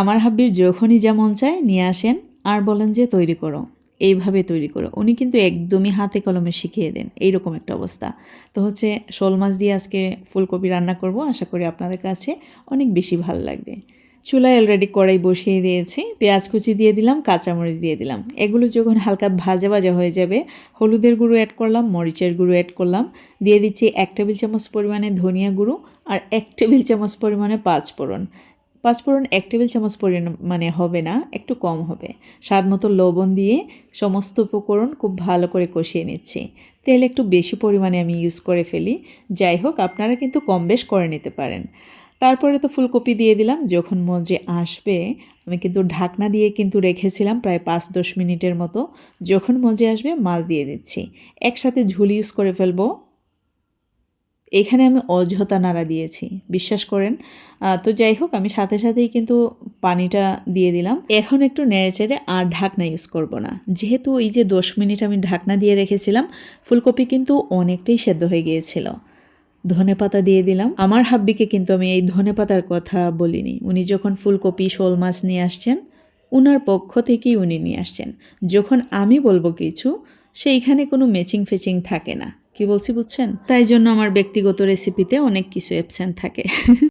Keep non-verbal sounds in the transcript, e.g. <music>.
আমার হাব্বির যখনই যা মন চায় নিয়ে আসেন আর বলেন যে, তৈরি করো। এইভাবে তৈরি করো। উনি কিন্তু একদমই হাতে কলমে শিখিয়ে দেন। এইরকম একটা অবস্থা। তো হচ্ছে শোল মাছ দিয়ে আজকে ফুলকপি রান্না করব। আশা করি আপনাদের কাছে অনেক বেশি ভালো লাগবে। চুলায় অলরেডি কড়াই বসিয়ে দিয়েছি। পেঁয়াজ কুচি দিয়ে দিলাম, কাঁচামরিচ দিয়ে দিলাম। এগুলো যখন হালকা ভাজা ভাজা হয়ে যাবে, হলুদের গুঁড়ো অ্যাড করলাম, মরিচের গুঁড়ো অ্যাড করলাম। দিয়ে দিচ্ছি এক টেবিল চামচ পরিমাণে ধনিয়া গুঁড়ো আর এক টেবিল চামচ পরিমাণে পাঁচফোড়ন। পাঁচফোড়ন এক টেবিল চামচ পরিমাণে হবে না, একটু কম হবে। স্বাদ মতো লবণ দিয়ে সমস্ত উপকরণ খুব ভালো করে কষিয়ে নিচ্ছি। তেল একটু বেশি পরিমাণে আমি ইউজ করে ফেলি। যাই হোক, আপনারা কিন্তু কম বেশ করে নিতে পারেন। তারপরে তো ফুলকপি দিয়ে দিলাম। যখন মজে আসবে, আমি কিন্তু ঢাকনা দিয়ে কিন্তু রেখেছিলাম প্রায় পাঁচ দশ মিনিটের মতো। যখন মজে আসবে, মাছ দিয়ে দিচ্ছি। একসাথে ঝুল ইউজ করে ফেলব। এখানে আমি অযথা নাড়া দিয়েছি, বিশ্বাস করেন। তো যাই হোক, আমি সাথে সাথেই কিন্তু পানিটা দিয়ে দিলাম। এখন একটু নেড়ে চেড়ে আর ঢাকনা ইউজ করব না। যেহেতু এই যে দশ মিনিট আমি ঢাকনা দিয়ে রেখেছিলাম, ফুলকপি কিন্তু অনেকটাই সেদ্ধ হয়ে গিয়েছিল। ধনে পাতা দিয়ে দিলাম। আমার হাব্বিকে কিন্তু আমি এই ধনে পাতার কথা বলিনি। উনি যখন ফুলকপি, শোল মাছ নিয়ে আসছেন, উনার পক্ষ থেকেই উনি নিয়ে আসছেন। যখন আমি বলব কিছু, সেইখানে কোনো ম্যাচিং ফেচিং থাকে না। কি বলছি বুঝছেন? তাই জন্য আমার ব্যক্তিগত রেসিপিতে অনেক কিছু অ্যাবসেন্ট থাকে। <laughs>